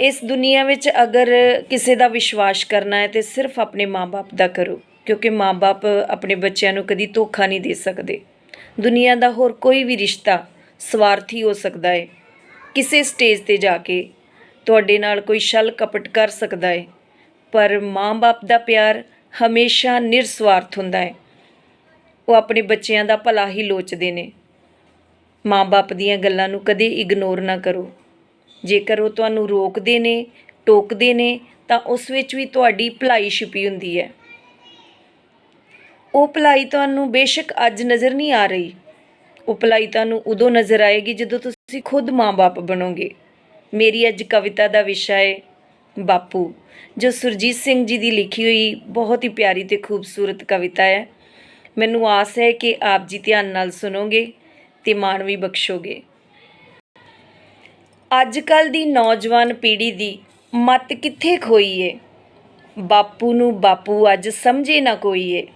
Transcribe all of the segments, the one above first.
ਇਸ ਦੁਨੀਆ ਵਿੱਚ ਅਗਰ ਕਿਸੇ ਦਾ ਵਿਸ਼ਵਾਸ ਕਰਨਾ ਹੈ ਤੇ ਸਿਰਫ ਆਪਣੇ ਮਾਪੇ ਦਾ ਕਰੋ, ਕਿਉਂਕਿ ਮਾਪੇ ਆਪਣੇ ਬੱਚਿਆਂ ਨੂੰ ਕਦੀ ਧੋਖਾ ਨਹੀਂ ਦੇ ਸਕਦੇ। ਦੁਨੀਆ ਦਾ ਹੋਰ ਕੋਈ ਵੀ ਰਿਸ਼ਤਾ ਸਵਾਰਥੀ ਹੋ ਸਕਦਾ ਹੈ। ਕਿਸੇ ਸਟੇਜ ਤੇ ਜਾ ਕੇ ਤੁਹਾਡੇ ਨਾਲ ਕੋਈ ਛਲ ਕਪਟ ਕਰ ਸਕਦਾ ਹੈ, ਪਰ ਮਾਂ-ਬਾਪ ਦਾ ਪਿਆਰ ਹਮੇਸ਼ਾ ਨਿਰਸਵਾਰਥ ਹੁੰਦਾ ਹੈ। ਉਹ ਆਪਣੇ ਬੱਚਿਆਂ ਦਾ ਭਲਾ ਹੀ ਲੋਚਦੇ ਨੇ। ਮਾਂ-ਬਾਪ ਦੀਆਂ ਗੱਲਾਂ ਨੂੰ ਕਦੇ ਇਗਨੋਰ ਨਾ ਕਰੋ। ਜੇਕਰ ਉਹ ਤੁਹਾਨੂੰ ਰੋਕਦੇ ਨੇ, ਟੋਕਦੇ ਨੇ, ਤਾਂ ਉਸ ਵਿੱਚ ਵੀ ਤੁਹਾਡੀ ਭਲਾਈ ਛੁਪੀ ਹੁੰਦੀ ਹੈ। ਉਹ ਭਲਾਈ ਤੁਹਾਨੂੰ ਬੇਸ਼ੱਕ ਅੱਜ ਨਜ਼ਰ ਨਹੀਂ ਆ ਰਹੀ। ਉਹ ਭਲਾਈ ਤੁਹਾਨੂੰ ਉਦੋਂ ਨਜ਼ਰ ਆਏਗੀ ਜਦੋਂ ਤੁਸੀਂ ਖੁਦ ਮਾਂ-ਬਾਪ ਬਣੋਗੇ। ਮੇਰੀ ਅੱਜ ਕਵਿਤਾ ਦਾ ਵਿਸ਼ਾ ਹੈ ਬਾਪੂ, ਜੋ ਸੁਰਜੀਤ ਸਿੰਘ ਜੀ ਦੀ ਲਿਖੀ ਹੋਈ ਬਹੁਤ ਹੀ ਪਿਆਰੀ ਤੇ ਖੂਬਸੂਰਤ ਕਵਿਤਾ ਹੈ। ਮੈਨੂੰ ਆਸ ਹੈ ਕਿ ਆਪ ਜੀ ਧਿਆਨ ਨਾਲ ਸੁਣੋਗੇ ਤੇ ਮਾਣ ਵੀ ਬਖਸ਼ੋਗੇ। ਅੱਜ ਕੱਲ ਦੀ ਨੌਜਵਾਨ ਪੀੜ੍ਹੀ ਦੀ ਮੱਤ ਕਿੱਥੇ ਖੋਈ ਏ? ਬਾਪੂ ਨੂੰ ਬਾਪੂ ਅੱਜ ਸਮਝੇ ਨਾ ਕੋਈ ਏ।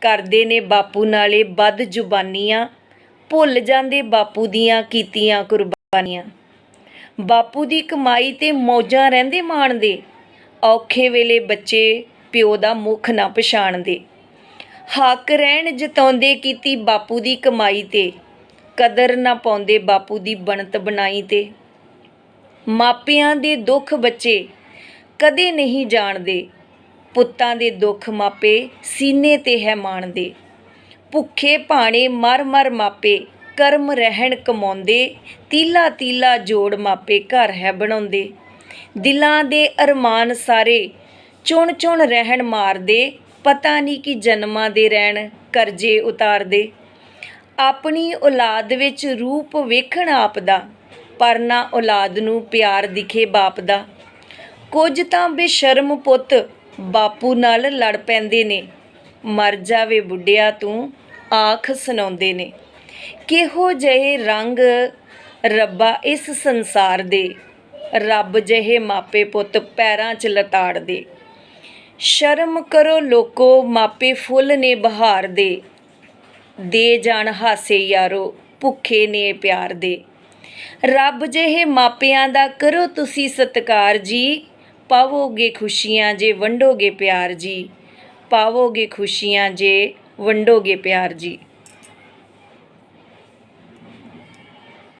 ਕਰਦੇ ਨੇ ਬਾਪੂ ਨਾਲੇ ਵੱਧ ਜ਼ੁਬਾਨੀਆਂ, ਭੁੱਲ ਜਾਂਦੇ ਬਾਪੂ ਦੀਆਂ ਕੀਤੀਆਂ ਕੁਰਬਾਨੀਆਂ। ਬਾਪੂ ਦੀ ਕਮਾਈ ਤੇ ਮੌਜਾਂ ਰਹਿੰਦੇ ਮਾਣਦੇ ਔਖੇ ਵੇਲੇ ਬੱਚੇ ਪਿਓ ਦਾ ਮੁਖ ਨਾ ਪਛਾਣਦੇ ਹੱਕ ਰਹਿਣ ਜਤਾਉਂਦੇ ਕੀਤੀ ਬਾਪੂ ਦੀ ਕਮਾਈ ਤੇ। ਕਦਰ ਨਾ ਪਾਉਂਦੇ ਬਾਪੂ ਦੀ ਬਣਤ ਬਣਾਈ ਤੇ। ਮਾਪਿਆਂ ਦੇ ਦੁੱਖ ਬੱਚੇ ਕਦੇ ਨਹੀਂ ਜਾਣਦੇ। ਪੁੱਤਾਂ ਦੇ ਦੁੱਖ ਮਾਪੇ ਸੀਨੇ ਤੇ ਹੈ ਮਾਣਦੇ। ਭੁੱਖੇ ਭਾਣੇ ਮਰ ਮਰ ਮਾਪੇ ਕਰਮ ਰਹਿਣ ਕਮਾਉਂਦੇ। ਤੀਲਾ ਤੀਲਾ ਜੋੜ ਮਾਪੇ ਘਰ ਹੈ ਬਣਾਉਂਦੇ। ਦਿਲਾਂ ਦੇ ਅਰਮਾਨ ਸਾਰੇ ਚੁਣ ਚੁਣ ਰਹਿਣ ਮਾਰਦੇ। ਪਤਾ ਨਹੀਂ ਕਿ ਜਨਮਾਂ ਦੇ ਰਹਿਣ ਕਰਜ਼ੇ ਉਤਾਰਦੇ। ਆਪਣੀ ਔਲਾਦ ਵਿੱਚ ਰੂਪ ਵੇਖਣ ਆਪ ਦਾ ਪਰ ਨਾ ਔਲਾਦ ਨੂੰ ਪਿਆਰ ਦਿਖੇ ਬਾਪ ਦਾ। ਕੁਝ ਤਾਂ ਬੇਸ਼ਰਮ ਪੁੱਤ ਬਾਪੂ ਨਾਲ ਲੜ ਪੈਂਦੇ ਨੇ। ਮਰ ਜਾਵੇ ਬੁੱਢਿਆ ਤੂੰ, ਆਖ ਸੁਣਾਉਂਦੇ ਨੇ। ਕਿਹੋ ਜਿਹੇ ਰੰਗ ਰੱਬਾ ਇਸ ਸੰਸਾਰ ਦੇ। ਰੱਬ ਜਿਹੇ ਮਾਪੇ ਪੁੱਤ ਪੈਰਾਂ 'ਚ ਲਤਾੜ ਦੇ ਸ਼ਰਮ ਕਰੋ ਲੋਕੋ, ਮਾਪੇ ਫੁੱਲ ਨੇ ਬਹਾਰ ਦੇ ਦੇ ਜਾਣ ਹਾਸੇ ਯਾਰੋ, ਭੁੱਖੇ ਨੇ ਪਿਆਰ ਦੇ ਰੱਬ ਜਿਹੇ ਮਾਪਿਆਂ ਦਾ ਕਰੋ ਤੁਸੀਂ ਸਤਿਕਾਰ ਜੀ। ਪਾਵੋਗੇ ਖੁਸ਼ੀਆਂ ਜੇ, ਵੰਡੋਗੇ ਪਿਆਰ ਜੀ। ਪਾਵੋਗੇ ਖੁਸ਼ੀਆਂ ਜੇ, ਵੰਡੋਗੇ ਪਿਆਰ ਜੀ।